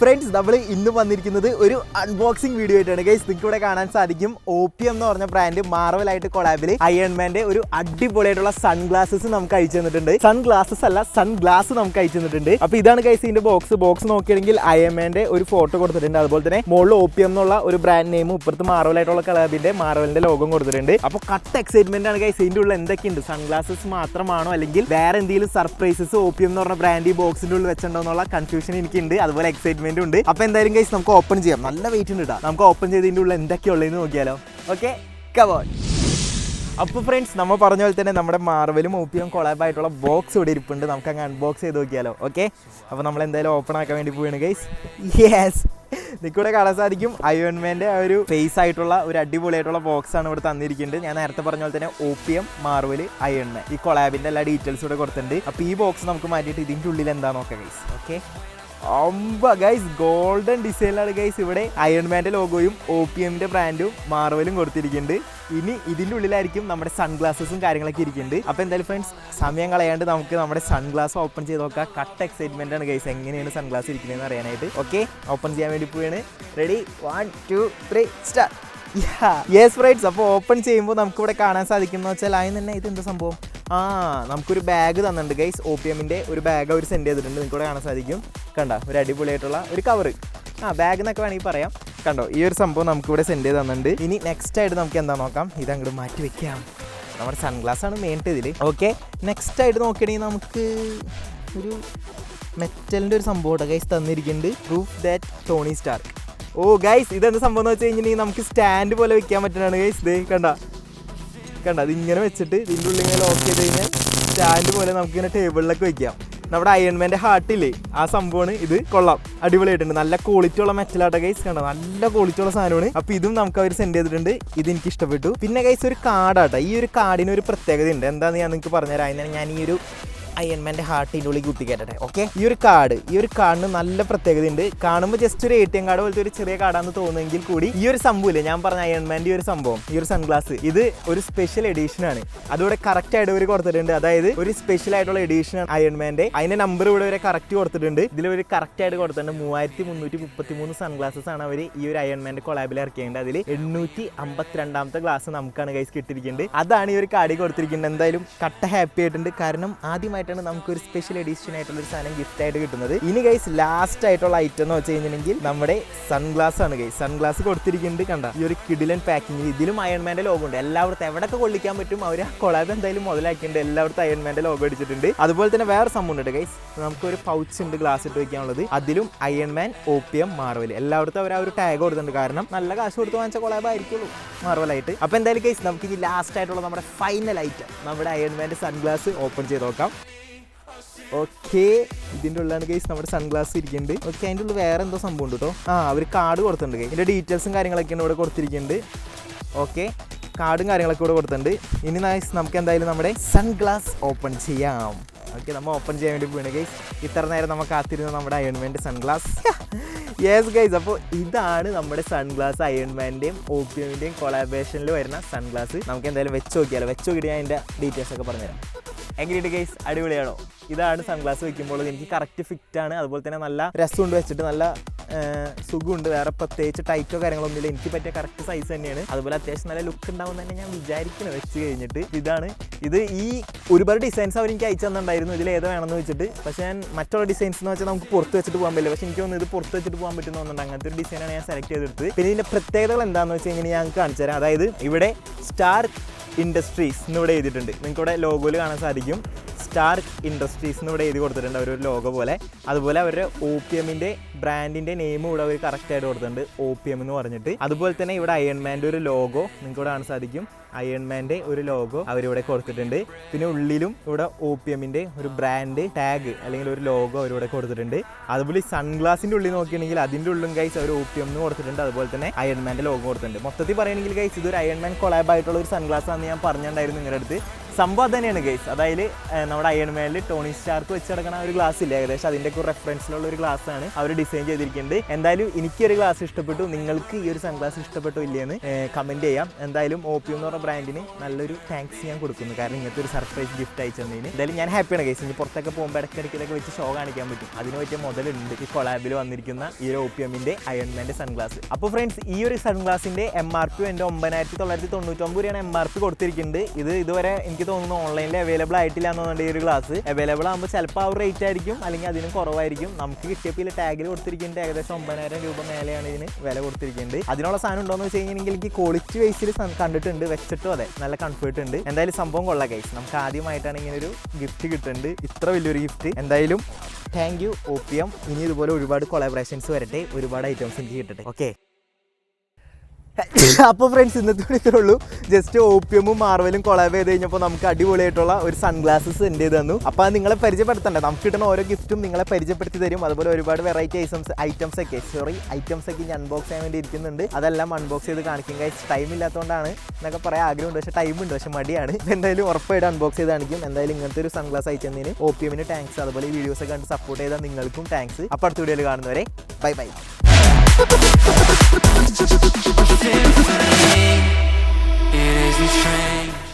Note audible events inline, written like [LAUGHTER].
Friends നമ്മൾ ഇന്ന് വന്നിരിക്കുന്നത് ഒരു അൺബോക്സിംഗ് വീഡിയോ ആയിട്ടാണ്. ഗൈസ് നിങ്ങൾക്ക് ഇവിടെ കാണാൻ സാധിക്കും എം എന്ന് പറഞ്ഞ ബ്രാൻഡ് മാർവലായിട്ട് കൊളാബിൽ അയൺമാന്റെ ഒരു അടിപൊളിയായിട്ടുള്ള സൺഗ്ലാസസ് നമുക്ക് അയച്ചു തന്നിട്ടുണ്ട്. സൺഗ്ലാസസ് അല്ല സൺഗ്ലാസ് നമുക്ക് അയച്ചു തന്നിട്ടുണ്ട്. അപ്പൊ ഇതാണ് ഗൈസ് ഇതിന്റെ ബോക്സ് ബോക്സ് നോക്കിയാണെങ്കിൽ അയൺമാന്റെ ഒരു ഫോട്ടോ കൊടുത്തിട്ടുണ്ട്. അതുപോലെ തന്നെ മുകളിൽ എം എന്നുള്ള ഒരു ബ്രാൻഡ് നെയിമും ഇപ്പുറത്ത് മാർവലായിട്ടുള്ള കളാബിന്റെ മാർവലിന്റെ ലോഗം കൊടുത്തിട്ടുണ്ട്. അപ്പൊ കട്ട് എക്സൈറ്റ്മെന്റ് ആണ് ഗൈസ് ഇതിന്റെ ഉള്ളിൽ എന്തൊക്കെയുണ്ട്? സൺഗ്ലാസസ് മാത്രമാണോ? അല്ലെങ്കിൽ വേറെ എന്തെങ്കിലും സർപ്രൈസസ് എം എന്ന് പറഞ്ഞ ബ്രാൻഡ് ഈ ബോക്സിന്റെ ഉള്ളിൽ വെച്ചിട്ടുണ്ടോ എന്നുള്ള കൺഫ്യൂഷൻ എനിക്കുണ്ട്. അതുപോലെ എക്സൈറ്റ്മെന്റും ഉണ്ട്. അപ്പൊ എന്തായാലും കൈസ് നമുക്ക് ഓപ്പൺ ചെയ്യാം. നല്ല വെയിറ്റ് ഉണ്ട് കേട്ടോ നമുക്ക് ഓപ്പൺ ചെയ്ത് ഉള്ളിൽ ഉള്ളിൽ എന്തൊക്കെയുള്ളതെന്ന് നോക്കിയാലോ. ഓക്കെ കവോൺ അപ്പോൾ ഫ്രണ്ട്സ് നമ്മൾ പറഞ്ഞ പോലെ തന്നെ നമ്മുടെ മാർവലും ഒപ്പിയും കൊളാബ് ആയിട്ടുള്ള ബോക്സ് ഇവിടെ ഇരിപ്പുണ്ട്. നമുക്ക് അങ്ങ് അൺബോക്സ് ചെയ്ത് നോക്കിയാലോ. ഓക്കെ അപ്പോൾ നമ്മൾ എന്തായാലും ഓപ്പൺ ആക്കാൻ വേണ്ടി പോവുകയാണ് ഗൈസ് യെസ് നിൽക്കൂടെ കാണാൻ സാധിക്കും. അയോൺമാന്റെ ആ ഒരു ഫേസ് ആയിട്ടുള്ള ഒരു അടിപൊളിയായിട്ടുള്ള ബോക്സ് ആണ് ഇവിടെ തന്നിരിക്കുന്നത്. ഞാൻ നേരത്തെ പറഞ്ഞ പോലെ തന്നെ ഓപ്പിയം മാർവൽ അയോൺമാൻ ഈ കൊളാബിന്റെ എല്ലാ ഡീറ്റെയിൽസ് ഇവിടെ കൊടുത്തിട്ടുണ്ട്. അപ്പോൾ ഈ ബോക്സ് നമുക്ക് മാറ്റിയിട്ട് ഇതിന്റെ ഉള്ളിൽ എന്താ നോക്കാം ഗൈസ് ഓക്കെ അമ്പ ഗൈസ് ഗോൾഡൻ ഡിസൈനിലാണ് ഗൈസ് ഇവിടെ അയൺമാന്റെ ലോഗോയും ഒ പി എമ്മിന്റെ ബ്രാൻഡും മാർവലും കൊടുത്തിരിക്കുന്നുണ്ട്. ഇനി ഇതിന്റെ ഉള്ളിലായിരിക്കും നമ്മുടെ സൺഗ്ലാസസും കാര്യങ്ങളൊക്കെ ഇരിക്കുന്നുണ്ട്. അപ്പോൾ എന്തായാലും ഫ്രണ്ട്സ് സമയം കളയാണ്ട് നമുക്ക് നമ്മുടെ സൺഗ്ലാസ് ഓപ്പൺ ചെയ്ത് നോക്കാം. കട്ട് എക്സൈറ്റ്മെന്റ് ആണ് ഗൈസ് എങ്ങനെയാണ് സൺഗ്ലാസ് ഇരിക്കുന്നതെന്ന് അറിയാനായിട്ട്. ഓക്കെ ഓപ്പൺ ചെയ്യാൻ വേണ്ടി പോവുകയാണ് ready one two three start yes rights അപ്പോൾ ഓപ്പൺ ചെയ്യുമ്പോൾ നമുക്കിവിടെ കാണാൻ സാധിക്കുന്ന വെച്ചാൽ അതിന് തന്നെ ഇത് എന്താ സംഭവം? ആ നമുക്കൊരു ബാഗ് തന്നിട്ടുണ്ട്. ഗൈസ് ഒ പി എമ്മിന്റെ ഒരു ബാഗ് അവർ സെൻഡ് ചെയ്തിട്ടുണ്ട്. നിങ്ങൾക്ക് ഇവിടെ കാണാൻ സാധിക്കും. കണ്ട ഒരു അടിപൊളിയായിട്ടുള്ള ഒരു കവറ് ആ ബാഗ് എന്നൊക്കെ വേണമെങ്കിൽ പറയാം. കണ്ടോ ഈ ഒരു സംഭവം നമുക്കിവിടെ സെൻഡ് ചെയ്ത് തന്നിട്ടുണ്ട്. ഇനി നെക്സ്റ്റ് ആയിട്ട് നമുക്ക് എന്താ നോക്കാം? ഇത് അങ്ങോട്ട് മാറ്റി വെക്കാം. നമ്മുടെ സൺഗ്ലാസ് ആണ് മെയിൻ ഇതിൽ ഓക്കെ നെക്സ്റ്റ് ആയിട്ട് നോക്കുകയാണെങ്കിൽ നമുക്ക് ഒരു മെറ്റലിന്റെ ഒരു സംഭവം guys തന്നിരിക്കുന്നുണ്ട്. Proof that Tony Stark oh guys ഇതെന്ത് സംഭവം എന്ന് വെച്ച് കഴിഞ്ഞിട്ടുണ്ടെങ്കിൽ നമുക്ക് സ്റ്റാൻഡ് പോലെ വെക്കാൻ പറ്റുന്നതാണ് ഗൈസ് ഇത് കണ്ട കണ്ട? അത് ഇങ്ങനെ വെച്ചിട്ട് ഇതിന്റെ ഉള്ളിൽ ഇങ്ങനെ ലോക്ക് ചെയ്ത് കഴിഞ്ഞാൽ സ്റ്റാൻഡ് പോലെ നമുക്കിങ്ങനെ ടേബിളിലൊക്കെ വെക്കാം. നമ്മുടെ അയൺമാന്റെ ഹാർട്ടില്ലേ ആ സംഭവമാണ് ഇത്. കൊള്ളാം. അടിപൊളിയായിട്ടുണ്ട്. നല്ല ക്വാളിറ്റി ഉള്ള മെറ്റലാട്ട ഗൈസ് കണ്ട? നല്ല ക്വാളിറ്റി ഉള്ള സാധനമാണ്. അപ്പോൾ ഇതും നമുക്ക് അവർ സെൻഡ് ചെയ്തിട്ടുണ്ട്. ഇത് എനിക്ക് ഇഷ്ടപ്പെട്ടു. പിന്നെ ഗൈസ് ഒരു കാർഡാട്ടോ ഈ ഒരു കാർഡിന് ഒരു പ്രത്യേകത ഉണ്ട് എന്താണെന്ന് ഞാൻ നിങ്ങൾക്ക് പറഞ്ഞുതരാം. ഞാൻ ഈ ഒരു അയൺമാന്റെ ഹാർട്ടിന്റെ ഉള്ളിൽ കുത്തി കയറ്റട്ടെ ഓക്കെ ഈ ഒരു കാർഡ് ഈ ഒരു കാർഡിന് നല്ല പ്രത്യേകത ഉണ്ട് കാണുമ്പോൾ ജസ്റ്റ് ഒരു എ ടി എം കാർഡ് പോലത്തെ ഒരു ചെറിയ കാർഡാണെന്ന് തോന്നുമെങ്കിൽ കൂടി ഈ ഒരു സംഭവമില്ലേ? ഞാൻ പറഞ്ഞ അയൺമാന്റെ ഈ ഒരു സംഭവം ഈ ഒരു സൺഗ്ലാസ് ഇത് ഒരു സ്പെഷ്യൽ എഡീഷൻ ആണ്. അതുകൂടെ കറക്റ്റ് ആയിട്ട് ഇവർ കൊടുത്തിട്ടുണ്ട്. അതായത് ഒരു സ്പെഷ്യൽ ആയിട്ടുള്ള എഡീഷൻ ആണ് അയൺമാന്റെ അതിന്റെ നമ്പർ ഇവിടെ വരെ കറക്റ്റ് കൊടുത്തിട്ടുണ്ട്. ഇതിൽ ഒരു കറക്റ്റ് ആയിട്ട് കൊടുത്തിട്ടുണ്ട് മൂവായിരത്തി മുന്നൂറ്റി മുപ്പത്തി മൂന്ന് സൺഗ്ലാസസ് ആണ് അവർ ഈ ഒരു അയൺമാന്റെ കൊളാബിൽ ഇറക്കിയിട്ടുണ്ട്. അതിൽ എണ്ണൂറ്റി അമ്പത്തിരണ്ടാമത്തെ ഗ്ലാസ് നമുക്കാണ് കൈസ് കിട്ടിയിരിക്കുന്നത്. അതാണ് ഈ ഒരു കാർഡിൽ കൊടുത്തിരിക്കുന്നത്. എന്തായാലും കട്ട ഹാപ്പി ആയിട്ടുണ്ട്. കാരണം ആദ്യമായിട്ടാണ് നമുക്ക് ഒരു സ്പെഷ്യൽ എഡിഷൻ ആയിട്ടുള്ള ഒരു സാധനം ഗിഫ്റ്റ് ആയിട്ട് കിട്ടുന്നത്. ഇനി ഗൈസ് ലാസ്റ്റ് ആയിട്ടുള്ള ഐറ്റം എന്ന് വെച്ച് കഴിഞ്ഞിട്ടുണ്ടെങ്കിൽ നമ്മുടെ സൺഗ്ലാസ് ആണ് ഗൈസ് സൺഗ്ലാസ് കൊടുത്തിരിക്കുന്നുണ്ട് കണ്ട. ഈ ഒരു കിഡിലൻ പാക്കിംഗ് ഇതിലും അയൺമാന്റെ ലോഗോ ഉണ്ട്. എല്ലായിടത്തും എവിടെയൊക്കെ കൊള്ളിക്കാൻ പറ്റും അവർ ആ കൊളാബ് എന്തായാലും മുതലാക്കിയിട്ടുണ്ട്. എല്ലായിടത്തും അയൺമാന്റെ ലോഗോ അടിച്ചിട്ടുണ്ട്. അതുപോലെ തന്നെ വേറെ സംഭവം ഉണ്ട് ഗൈസ് നമുക്കൊരു പൗച്ച് ഉണ്ട് ഗ്ലാസ് ഇട്ട് വെക്കാനുള്ളത്. അതിലും Iron Man O P M Marvel എല്ലായിടത്തും അവർ ആ ഒരു ടാഗ് കൊടുത്തിട്ടുണ്ട്. കാരണം നല്ല കാശ് കൊടുത്ത് വാങ്ങിച്ച കൊളാബ് ആയിരിക്കുള്ളൂ. മാർവലായിട്ട്. അപ്പോൾ എന്തായാലും കേസ് നമുക്ക് ഇനി ലാസ്റ്റ് ആയിട്ടുള്ള നമ്മുടെ ഫൈനൽ ഐറ്റം നമ്മുടെ അയൺമാന്റെ സൺഗ്ലാസ് ഓപ്പൺ ചെയ്ത് നോക്കാം. ഓക്കെ ഇതിന്റെ ഉള്ളിലാണ് കേസ് നമ്മുടെ സൺഗ്ലാസ് ഇരിക്കുന്നുണ്ട് ഓക്കെ അതിന്റെ ഉള്ളിൽ വേറെ എന്തോ സംഭവം ഉണ്ട് കേട്ടോ ആ അവർ കാർഡ് കൊടുത്തിട്ടുണ്ട് ഇതിന്റെ ഡീറ്റെയിൽസും കാര്യങ്ങളൊക്കെയാണ് ഇവിടെ കൊടുത്തിരിക്കുന്നുണ്ട്. ഓക്കെ കാർഡും കാര്യങ്ങളൊക്കെ ഇവിടെ കൊടുത്തിട്ടുണ്ട്. ഇനി നൈസ് നമുക്ക് എന്തായാലും നമ്മുടെ സൺഗ്ലാസ് ഓപ്പൺ ചെയ്യാം. ഓക്കെ നമ്മൾ ഓപ്പൺ ചെയ്യാൻ വേണ്ടി പോവുകയാണ് കേസ് ഇത്ര നേരം നമുക്ക് കാത്തിരുന്ന നമ്മുടെ അയൺമാന്റെ സൺഗ്ലാസ് [LAUGHS] യെസ് ഗൈസ് അപ്പോൾ ഇതാണ് നമ്മുടെ സൺഗ്ലാസ് അയൺമാന്റെയും ഓപ്പിയോന്റെയും കൊളാബറേഷനിൽ വരുന്ന സൺഗ്ലാസ് നമുക്ക് എന്തായാലും വെച്ച് നോക്കിയാലോ. വെച്ച് നോക്കിയിട്ട് ഞാൻ അതിന്റെ ഡീറ്റെയിൽസ് ഒക്കെ പറഞ്ഞുതരാം. എങ്ങനെയുണ്ട് ഗൈസ് അടിപൊളിയാണോ? ഇതാണ് സൺഗ്ലാസ് വെക്കുമ്പോൾ എനിക്ക് കറക്റ്റ് ഫിറ്റ് ആണ്. അതുപോലെ തന്നെ നല്ല രസമുണ്ട് വെച്ചിട്ട്. നല്ല സുഖമുണ്ട്. വേറെ പ്രത്യേകിച്ച് ടൈറ്റോ കാര്യങ്ങളൊന്നുമില്ല എനിക്ക് പറ്റിയ കറക്റ്റ് സൈസ് തന്നെയാണ്. അതുപോലെ അത്യാവശ്യം നല്ല ലുക്ക് ഉണ്ടാവും തന്നെ ഞാൻ വിചാരിക്കണം. വെച്ച് കഴിഞ്ഞിട്ട് ഇതാണ്. ഇത് ഈ ഒരുപാട് ഡിസൈൻസ് അവർ എനിക്ക് അയച്ചു തന്നിട്ടുണ്ടായിരുന്നു. ഇതിൽ ഏത് വേണമെന്ന് വെച്ചിട്ട്. പക്ഷേ ഞാൻ മറ്റുള്ള ഡിസൈൻസ് എന്ന് വെച്ചാൽ നമുക്ക് പുറത്ത് വെച്ചിട്ട് പോകാൻ പറ്റില്ല. പക്ഷേ എനിക്ക് ഇത് പുറത്ത് വെച്ചിട്ട് പോകാൻ പറ്റുന്ന തോന്നുന്നുണ്ട്. അങ്ങനത്തെ ഒരു ഡിസൈനാണ് ഞാൻ സെലക്ട് ചെയ്തെടുത്ത് പിന്നെ ഇതിന്റെ പ്രത്യേകതകൾ എന്താണെന്ന് വെച്ച് കഴിഞ്ഞാൽ ഞാൻ കാണിച്ചു തരാം. അതായത് ഇവിടെ സ്റ്റാർ ഇൻഡസ്ട്രീസ് എന്നിവിടെ എഴുതിയിട്ടുണ്ട്. നിങ്ങൾക്ക് ഇവിടെ ലോഗോയിൽ കാണാൻ സാധിക്കും. സ്റ്റാർ ഇൻഡസ്ട്രീസ് എന്ന് ഇവിടെ എഴുതി കൊടുത്തിട്ടുണ്ട്. അവർ ഒരു ലോഗോ പോലെ. അതുപോലെ അവരുടെ ഒ പി എമ്മിന്റെ ബ്രാൻഡിന്റെ നെയിം ഇവിടെ അവർ കറക്റ്റായിട്ട് കൊടുത്തിട്ടുണ്ട്. ഒ പി എം എന്ന് പറഞ്ഞിട്ട്. അതുപോലെ തന്നെ ഇവിടെ അയൺമാന്റെ ഒരു ലോഗോ നിങ്ങൾക്ക് ഇവിടെ കാണാൻ സാധിക്കും. അയൺമാന്റെ ഒരു ലോഗോ അവരിവിടെ കൊടുത്തിട്ടുണ്ട്. പിന്നെ ഉള്ളിലും ഇവിടെ ഒ പി എമ്മിന്റെ ഒരു ബ്രാൻഡ് ടാഗ് അല്ലെങ്കിൽ ഒരു ലോഗോ അവരിവിടെ കൊടുത്തിട്ടുണ്ട്. അതുപോലെ സൺഗ്ലാസിന്റെ ഉള്ളിൽ നോക്കിയാണെങ്കിൽ അതിന്റെ ഉള്ളും ഗൈസ് അവർ ഒ പി എം എന്ന് കൊടുത്തിട്ടുണ്ട്. അതുപോലെ തന്നെ അയൺമാന്റെ ലോഗോ കൊടുത്തിട്ടുണ്ട്. മൊത്തത്തിൽ പറയുകയാണെങ്കിൽ ഗൈസ് ഇതൊരു അയൺമാൻ കൊളാബ് ആയിട്ടുള്ള ഒരു സൺഗ്ലാസ് ആണെന്ന് ഞാൻ പറഞ്ഞിട്ടുണ്ടായിരുന്നു നിങ്ങളുടെ അടുത്ത്. സംഭവം തന്നെയാണ് ഗൈസ് അതായത് നമ്മുടെ അയൺ മാനിൽ ടോണി സ്റ്റാർക്ക് വെച്ച് കിടക്കണ ഒരു ഗ്ലാസ് ഇല്ല? ഏകദേശം അതിന്റെ ഒക്കെ റെഫറൻസിലുള്ള ഒരു ഗ്ലാസ് ആണ് അവർ ഡിസൈൻ ചെയ്തിരിക്കുന്നത്. എന്തായാലും എനിക്ക് ഒരു ഗ്ലാസ് ഇഷ്ടപ്പെട്ടു. നിങ്ങൾക്ക് ഈ ഒരു സൺഗ്ലാസ് ഇഷ്ടപ്പെട്ടോ ഇല്ലയെന്ന് കമന്റ് ചെയ്യാം. എന്തായാലും ഓപ്പിയം എന്ന് പറഞ്ഞ ബ്രാൻഡിന് നല്ലൊരു താങ്ക്സ് ഞാൻ കൊടുക്കുന്നു. കാരണം ഇങ്ങനത്തെ ഒരു സർപ്രൈസ് ഗിഫ്റ്റ് അയച്ചതിന്. എന്തായാലും ഞാൻ ഹാപ്പിയാണ് ഗൈസ് ഇനി പുറത്തൊക്കെ പോകുമ്പോൾ ഇടയ്ക്കിടയ്ക്ക് വെച്ച് ഷോ കാണിക്കാൻ പറ്റും. അതിന് പറ്റിയ മുതലുണ്ട് ഈ കൊളാബിൽ വന്നിരിക്കുന്ന ഈ ഒരു ഓപ്പിയമിന്റെ അയൺമാന്റെ സൺഗ്ലാസ് അപ്പോൾ ഫ്രണ്ട്സ് ഈ ഒരു സൺഗ്ലാസിന്റെ എം ആർ പി എന്റെ ഒമ്പതിനായിരത്തി തൊള്ളായിരത്തി തൊണ്ണൂറ്റൊമ്പത് രൂപയാണ് എം ആർ പി കൊടുത്തിരിക്കുന്നത്. ഇത് ഇതുവരെ എനിക്ക് തോന്നുന്നു ഓൺലൈനിൽ അവൈലബിൾ ആയിട്ടില്ല എന്നുണ്ട് ഈ ഒരു ഗ്ലാസ് അവൈലബിൾ ആകുമ്പോൾ ചിലപ്പോൾ ആ റേറ്റ് ആയിരിക്കും അല്ലെങ്കിൽ അതിനും കുറവായിരിക്കും. നമുക്ക് കിട്ടിയപ്പോൾ ടാഗിൽ കൊടുത്തിരിക്കുന്നത് ഏകദേശം ഒമ്പതിനായിരം രൂപ മേലെയാണ് ഇതിന് വില കൊടുത്തിരിക്കുന്നത് അതിനുള്ള സാധനം ഉണ്ടോ എന്ന് വെച്ച് കഴിഞ്ഞാൽ എനിക്ക് ക്വാളിറ്റി വൈസിൽ കണ്ടിട്ടുണ്ട് വെച്ചിട്ടും അതെ നല്ല കംഫർട്ട് ഉണ്ട്. എന്തായാലും സംഭവം കൊള്ളാം കൈസ് നമുക്ക് ആദ്യമായിട്ടാണ് ഇങ്ങനെ ഒരു ഗിഫ്റ്റ് കിട്ടുന്നത് ഇത്ര വലിയൊരു ഗിഫ്റ്റ് എന്തായാലും thank you O P M ഇനി ഇതുപോലെ ഒരുപാട് കൊളാബറേഷൻസ് വരട്ടെ ഒരുപാട് ഐറ്റംസ് എനിക്ക് കിട്ടട്ടെ. ഓക്കെ [LAUGHS] അപ്പോൾ ഫ്രണ്ട്സ് ഇന്നത്തെ ഉള്ളൂ. ജസ്റ്റ് ഓപ്പിയമും മാർവലും കൊളാബ് ചെയ്ത് കഴിഞ്ഞപ്പോൾ നമുക്ക് അടിപൊളിയായിട്ടുള്ള ഒരു സൺഗ്ലാസസ് സെൻഡ് ചെയ്ത് തന്നു. അപ്പോൾ അത് നിങ്ങളെ പരിചയപ്പെടുത്തണ്ടേ? നമുക്ക് കിട്ടുന്ന ഓരോ ഗിഫ്റ്റും നിങ്ങളെ പരിചയപ്പെടുത്തി തരും. അതുപോലെ ഒരുപാട് വെറൈറ്റി ഐറ്റംസ് ഐറ്റംസ് ഒക്കെ സോറി ഐറ്റംസ് ഒക്കെ ഞാൻ അൺബോക്സ് ചെയ്യാൻ വേണ്ടി ഇരിക്കുന്നുണ്ട്. അതെല്ലാം അൺബോക്സ് ചെയ്ത് കാണിക്കും. ഗൈസ് ടൈം ഇല്ലാത്തതുകൊണ്ടാണ് എന്നൊക്കെ പറയാൻ ആഗ്രഹമുണ്ട്. പക്ഷേ ടൈം ഉണ്ട്. പക്ഷേ മടിയാണ്. എന്തായാലും ഉറപ്പായിട്ട് അൺബോക്സ് ചെയ്ത് കാണിക്കും. എന്തായാലും ഇങ്ങനത്തെ ഒരു സൺഗ്ലാസ് അയച്ചതിന് ഓപ്പിയമിന് താങ്ക്സ് അതുപോലെ ഈ വീഡിയോസ് ഒക്കെ കണ്ട് സപ്പോർട്ട് ചെയ്താൽ നിങ്ങൾക്കും താങ്ക്സ് അപ്പോൾ അടുത്ത വീഡിയോയിൽ കാണുന്നവരെ bye bye It isn't strange.